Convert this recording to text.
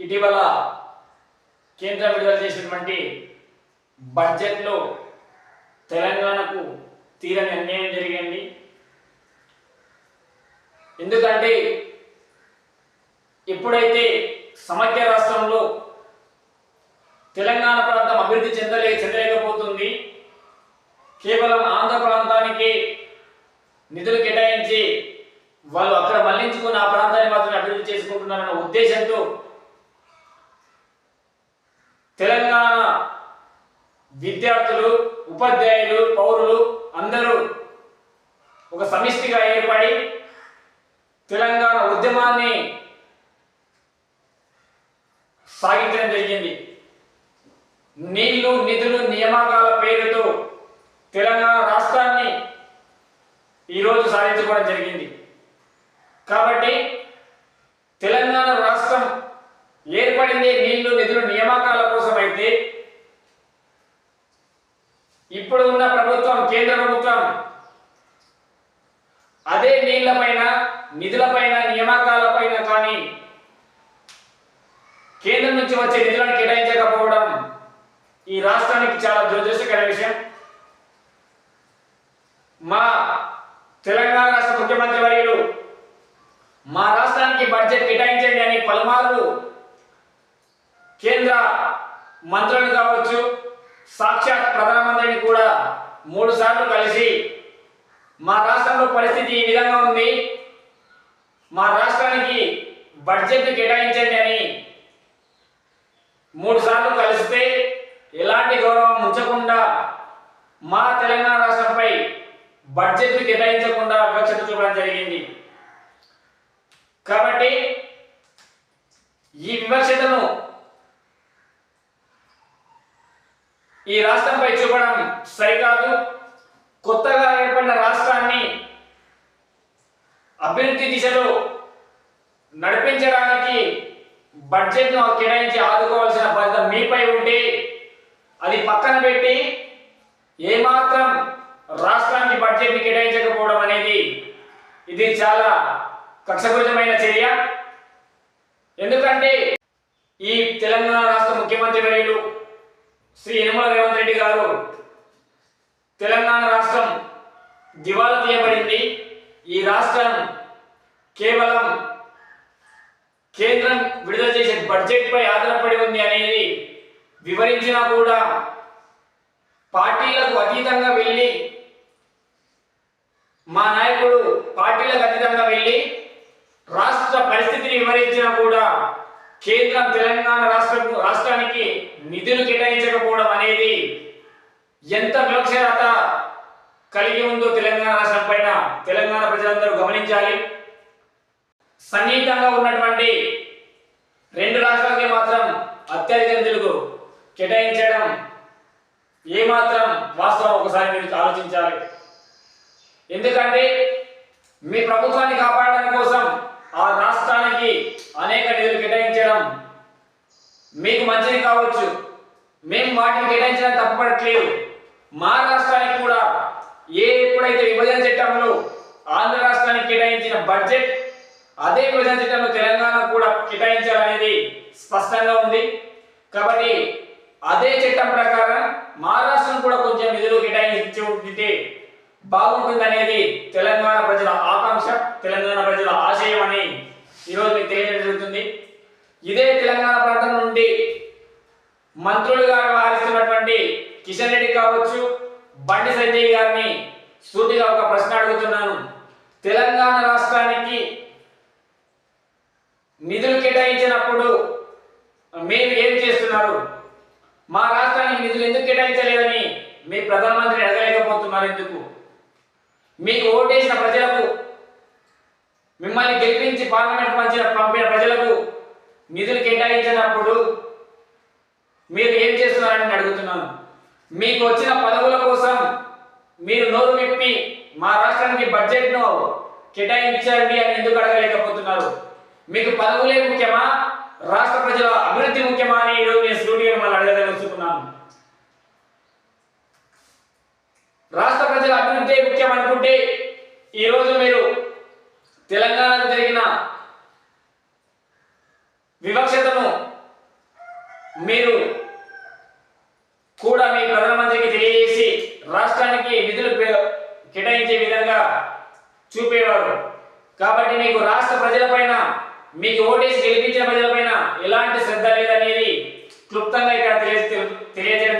ఇటీవల కేంద్రం విడుదల చేసినటువంటి బడ్జెట్లో తెలంగాణకు తీరని అన్యాయం జరిగింది. ఎందుకంటే ఎప్పుడైతే సమైక్య రాష్ట్రంలో తెలంగాణ ప్రాంతం అభివృద్ధి చెందలే చెందలేకపోతుంది కేవలం ఆంధ్ర ప్రాంతానికి నిధులు కేటాయించి వాళ్ళు అక్కడ మళ్ళించుకుని ఆ ప్రాంతాన్ని మాత్రమే అభివృద్ధి చేసుకుంటున్నారన్న ఉద్దేశంతో తెలంగాణ విద్యార్థులు ఉపాధ్యాయులు పౌరులు అందరూ ఒక సమిష్టిగా ఏర్పడి తెలంగాణ ఉద్యమాన్ని సాగించడం జరిగింది. నీళ్ళు నిధులు నియామకాల పేరుతో తెలంగాణ రాష్ట్రాన్ని ఈరోజు సాధించుకోవడం జరిగింది. కాబట్టి తెలంగాణ రాష్ట్రం ఏర్పడింది నీళ్ళు నిధులు కోసం ఇప్పుడు ఉన్న ప్రభుత్వం కేంద్ర ప్రభుత్వం అదే నీళ్ళపైన నిధులపైన నియామకాలపైన కానీ కేంద్రం నుంచి వచ్చే నిధులను కేటాయించకపోవడం ఈ రాష్ట్రానికి చాలా దురదృష్టకర విషయం. మా తెలంగాణ రాష్ట్ర ముఖ్యమంత్రి వర్యులు మా రాష్ట్రానికి బడ్జెట్ కేటాయించండి అని పలుమార్లు కేంద్ర మంత్రులు కావచ్చు సాక్షాత్ ప్రధానమంత్రిని కూడా మూడు సార్లు కలిసి మా రాష్ట్రంలో పరిస్థితి ఈ విధంగా ఉంది. మా రాష్ట్రానికి బడ్జెట్ కేటాయించండి అని మూడు సార్లు కలిస్తే ఎలాంటి గౌరవం ఉంచకుండా మా తెలంగాణ రాష్ట్రంపై బడ్జెట్ కేటాయించకుండా వివక్షత చూపడం జరిగింది. కాబట్టి ఈ వివక్షతను ఈ రాష్ట్రంపై చూపడం సరికాదు. కొత్తగా ఏర్పడిన రాష్ట్రాన్ని అభివృద్ధి దిశలో నడిపించడానికి బడ్జెట్ను కేటాయించి ఆదుకోవాల్సిన బాధ్యత మీపై ఉంటే అది పక్కన పెట్టి ఏమాత్రం రాష్ట్రానికి బడ్జెట్ని కేటాయించకపోవడం అనేది ఇది చాలా కక్షపూరితమైన చర్య. ఎందుకంటే ఈ తెలంగాణ రాష్ట్ర ముఖ్యమంత్రి వర్యులు శ్రీ యనమల రేవంత్ రెడ్డి గారు తెలంగాణ రాష్ట్రం దివాలా తీయబడింది. ఈ రాష్ట్రం కేవలం కేంద్రం విడుదల చేసే బడ్జెట్పై ఆధారపడి ఉంది అనేది వివరించినా కూడా పార్టీలకు అతీతంగా వెళ్ళి మా నాయకుడు పార్టీలకు అతీతంగా వెళ్ళి రాష్ట్ర పరిస్థితిని వివరించినా కూడా కేంద్రం తెలంగాణ రాష్ట్రం రాష్ట్రానికి నిధులు కేటాయించకపోవడం అనేది ఎంత వివక్షత కలిగి ఉందో తెలంగాణ రాష్ట్రం పైన తెలంగాణ ప్రజలందరూ గమనించాలి. సన్నిహితంగా ఉన్నటువంటి రెండు రాష్ట్రాలకి మాత్రం అత్యధిక నిధులకు కేటాయించడం ఏమాత్రం వాస్తవం ఒకసారి మీరు ఆలోచించాలి. ఎందుకంటే మీ ప్రభుత్వాన్ని కాపాడడం కోసం ఆ రాష్ట్రానికి అనేక నిధులు కేటాయించడం మీకు మంచిది కావచ్చు. మేము వాటిని కేటాయించడం తప్పపడట్లేదు. మా రాష్ట్రానికి కూడా ఏ ఎప్పుడైతే విభజన చట్టంలో ఆంధ్ర రాష్ట్రానికి కేటాయించిన బడ్జెట్ అదే విభజన చట్టంలో తెలంగాణ కూడా కేటాయించాలనేది స్పష్టంగా ఉంది. కాబట్టి అదే చట్టం ప్రకారం మహారాష్ట్రం కూడా కొంచెం నిధులు కేటాయించి ఉంటే బాగుంటుందనేది తెలంగాణ ప్రజల ఆకాంక్ష తెలంగాణ ప్రజల ఆశయం అని ఈరోజు మీకు తెలియడం జరుగుతుంది. ఇదే తెలంగాణ ప్రాంతం నుండి మంత్రులుగా వ్యవహరిస్తున్నటువంటి కిషన్ రెడ్డి కావచ్చు బండి సంజయ్ గారిని సూటిగా ఒక ప్రశ్న అడుగుతున్నాను. తెలంగాణ రాష్ట్రానికి నిధులు కేటాయించినప్పుడు మీరు ఏం చేస్తున్నారు? మా రాష్ట్రానికి నిధులు ఎందుకు కేటాయించలేదని మీ ప్రధానమంత్రిని అడగలేకపోతున్నారు ఎందుకు? మీకు ఓటేసిన ప్రజలకు మిమ్మల్ని గెలిపించి పార్లమెంట్ పంచిన పంపిన ప్రజలకు నిధులు కేటాయించినప్పుడు మీరు ఏం చేస్తున్నారని అడుగుతున్నాను. మీకు వచ్చిన పదవుల కోసం మీరు నోరు విప్పి మా రాష్ట్రానికి బడ్జెట్ను కేటాయించండి అని ఎందుకు అడగలేకపోతున్నారు? మీకు పదవులే ముఖ్యమా? రాష్ట్ర ప్రజల అభివృద్ధి ముఖ్యమా అని ఈరోజు నేను స్టూడియో మళ్ళీ అడగదలుచుకున్నాను రాష్ట్ర ప్రజల ముఖ్యం అనుకుంటే ఈరోజు మీరు తెలంగాణకు జరిగిన వివక్షతను మీరు కూడా మీ ప్రధానమంత్రికి తెలియజేసి రాష్ట్రానికి నిధులు కేటాయించే విధంగా చూపేవారు. కాబట్టి మీకు రాష్ట్ర ప్రజలపైన మీకు ఓటేసి గెలిపించిన ప్రజలపైన ఎలాంటి శ్రద్ధ లేదనేది క్లుప్తంగా ఇక్కడ తెలియ తెలియజేయడం